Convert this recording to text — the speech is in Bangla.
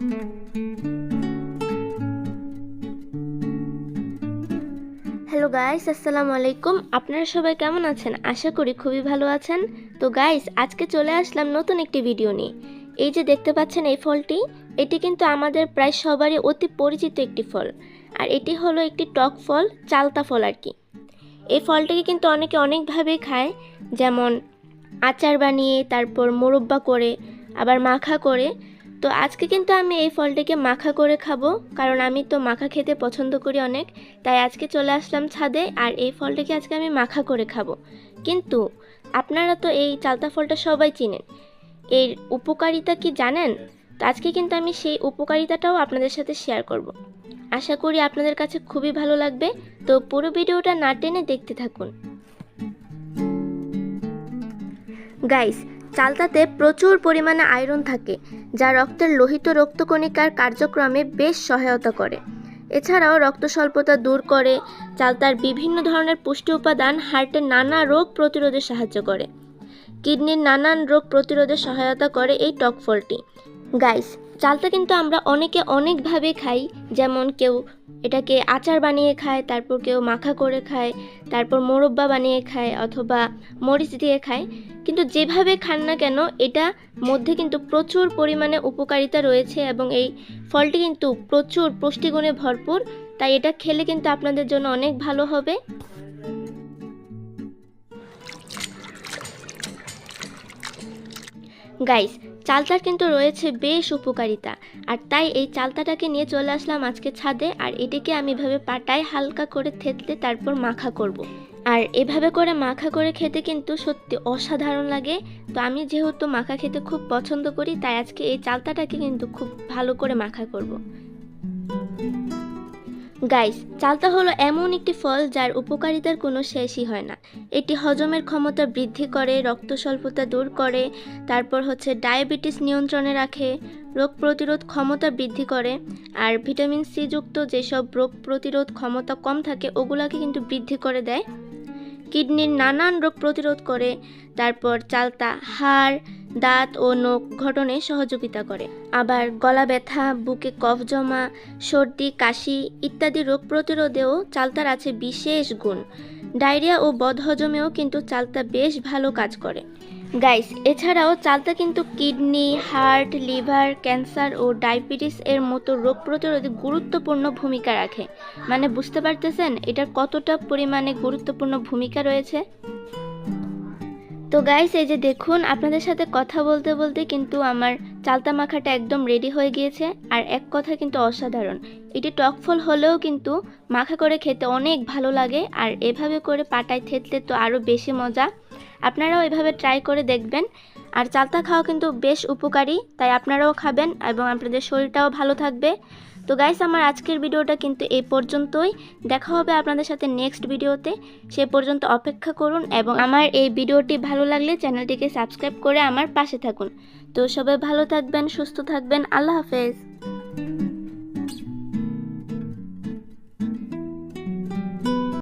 হ্যালো গাইস আসসালামু আলাইকুম। আপনারা সবাই কেমন আছেন? আশা করি খুবই ভালো আছেন। তো গাইস আজকে চলে আসলাম নতুন একটি ভিডিও নিয়ে। এই যে দেখতে পাচ্ছেন এই ফলটি, এটি কিন্তু আমাদের প্রায় সবারই অতি পরিচিত একটি ফল। আর এটি হলো একটি টক ফল, চালতা ফল আর কি। এই ফলটিকে কিন্তু অনেকে অনেকভাবেই খায়। যেমন আচার বানিয়ে, তারপর মোরব্বা করে, আবার মাখা করে। তো আজকে কিন্তু আমি এই ফলটিকে মাখা করে খাব, কারণ আমি তো মাখা খেতে পছন্দ করি অনেক, তাই আজকে চলে আসলাম ছাদে আর এই ফলটাকে আজকে আমি মাখা করে খাব। কিন্তু আপনারা তো এই চালতা ফলটা সবাই চিনেন, এর উপকারিতা কি জানেন? তো আজকে কিন্তু আমি সেই উপকারিতাটাও আপনাদের সাথে শেয়ার করব। আশা করি আপনাদের কাছে খুবই ভালো লাগবে, তো পুরো ভিডিওটা না টেনে দেখতে থাকুন। গাইস চালতাতে প্রচুর পরিমাণে আয়রন থাকে যা রক্তের লোহিত রক্তকণিকার কার্যক্রমে বেশ সহায়তা করে। এছাড়াও রক্ত স্বল্পতা দূর করে চালতার বিভিন্ন ধরনের পুষ্টি উপাদান হার্টের নানা রোগ প্রতিরোধে সাহায্য করে। কিডনির নানান রোগ প্রতিরোধে সহায়তা করে এই টক ফলটি গাইস চালটা কিন্তু আমরা অনেকে অনেকভাবে খাই। যেমন কেউ এটাকে আচার বানিয়ে খায়, তারপর কেউ মাখা করে খায়, তারপর মোরব্বা বানিয়ে খায় অথবা মরিচ দিয়ে খায়। কিন্তু যেভাবে খান না কেন, এটা মধ্যে কিন্তু প্রচুর পরিমাণে উপকারিতা রয়েছে এবং এই ফলটি কিন্তু প্রচুর পুষ্টিগুণে ভরপুর। তাই এটা খেলে কিন্তু আপনাদের জন্য অনেক ভালো হবে। গাইস চালতার কিন্তু রয়েছে বেশ উপকারিতা, আর তাই এই চালতাটাকে নিয়ে চলে আসলাম আজকে ছাদে, আর এটিকে আমি এভাবে পাটায় হালকা করে থেতলে তারপর মাখা করব। আর এভাবে করে মাখা করে খেতে কিন্তু সত্যি অসাধারণ লাগে তো আমি যেহেতু মাখা খেতে খুব পছন্দ করি, তাই আজকে এই চালতাটাকে কিন্তু খুব ভালো করে মাখা করব। গাইস চালতা হলো এমন একটি ফল যার উপকারিতার কোনো শেষই হয় না। এটি হজমের ক্ষমতা বৃদ্ধি করে রক্ত স্বল্পতা দূর করে, তারপর হচ্ছে ডায়াবেটিস নিয়ন্ত্রণে রাখে, রোগ প্রতিরোধ ক্ষমতা বৃদ্ধি করে, আর ভিটামিন সি যুক্ত যেসব রোগ প্রতিরোধ ক্ষমতা কম থাকে, ওগুলাকে কিন্তু বৃদ্ধি করে দেয়। কিডনির নানান রোগ প্রতিরোধ করে, তারপর চালতা, হাড় দাঁত ও নখ গঠনে সহযোগিতা করে। আবার গলা ব্যথা, বুকে কফ জমা, সর্দি, কাশি ইত্যাদি রোগ প্রতিরোধেও চালতার আছে বিশেষ গুণ। ডায়রিয়া ও বদহজমেও কিন্তু চালতা বেশ ভালো কাজ করে। গাইস, এছাড়াও চালতা কিন্তু কিডনি, হার্ট, লিভার, ক্যান্সার ও ডায়াবেটিস এর মতো রোগ প্রতিরোধে গুরুত্বপূর্ণ ভূমিকা রাখে। মানে বুঝতে পারতেছেন এটার কতটা পরিমাণে গুরুত্বপূর্ণ ভূমিকা রয়েছে? তো গাইস এই যে দেখুন, আপনাদের সাথে কথা বলতে বলতে কিন্তু আমার চালতা মাখাটা একদম রেডি হয়ে গিয়েছে। আর এক কথা কিন্তু অসাধারণ, এটি টক ফল হলেও কিন্তু মাখা করে খেতে অনেক ভালো লাগে, আর এভাবে করে পাটায় থেতলে তো আরও বেশি মজা। আপনারাও এভাবে ট্রাই করে দেখবেন। আর চালতা খাওয়া কিন্তু বেশ উপকারী, তাই আপনারাও খাবেন এবং আপনাদের শরীরটাও ভালো থাকবে। তো গাইস আমার আজকের ভিডিওটা কিন্তু এই পর্যন্তই। দেখা হবে আপনাদের সাথে নেক্সট ভিডিওতে। সে পর্যন্ত অপেক্ষা করুন এবং আমার এই ভিডিওটি ভালো লাগলে চ্যানেলটিকে সাবস্ক্রাইব করে আমার পাশে থাকুন। তো সবাই ভালো থাকবেন, সুস্থ থাকবেন। আল্লাহ হাফেজ।